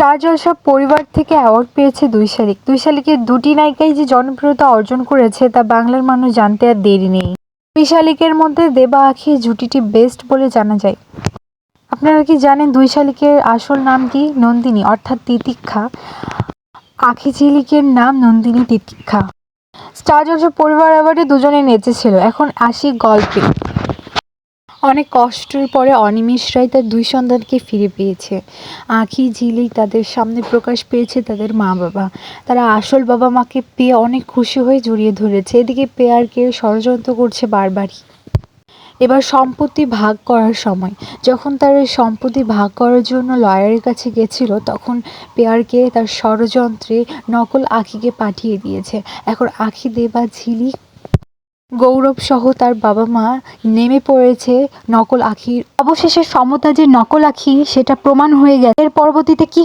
Star জলসা পরিবার থেকে award পেয়েছে দুই শালিক। দুই শালিকের দুটি নায়িকাই যে জনপ্রিয়তা অর্জন করেছে তা বাংলার মানুষ জানতে আর দেরি নেই। দুই শালিকের মধ্যে দেবা আখি জুটিটি বেস্ট বলে জানা যায়। আপনারা কি জানেন দুই শালিকের আসল নাম কি? নন্দিনী, অর্থাৎ তিতিক্ষা। আখি চিলিকের নাম নন্দিনী তিতিক্ষা। স্টার জলসা পরিবার অ্যাওয়ার্ডে দুজনে নেচেছিল। এখন আসি গল্পে। অনেক কষ্টের পরে অনিমেষ রায় তার দুই সন্তানকে ফিরে পেয়েছে। আঁখি ঝিলি তাদের সামনে প্রকাশ পেয়েছে তাদের মা বাবা। তারা আসল বাবা মাকে পেয়ে অনেক খুশি হয়ে জড়িয়ে ধরেছে। এদিকে পেয়ারকে ষড়যন্ত্র করছে বারবারই। এবার সম্পত্তি ভাগ করার সময়। যখন তার সম্পত্তি ভাগ করার জন্য লয়ারের কাছে গেছিল, তখন পেয়ারকে তার ষড়যন্ত্রে নকল আখিকে পাঠিয়ে দিয়েছে। এখন আখি দেবা ঝিলিক গৌরব সহ তার বাবা মা নেমে পড়েছে নকল আখির অবশেষে সমতা যে নকল আখি, সেটা প্রমাণ হয়ে গেছে। এর পরবর্তীতে কি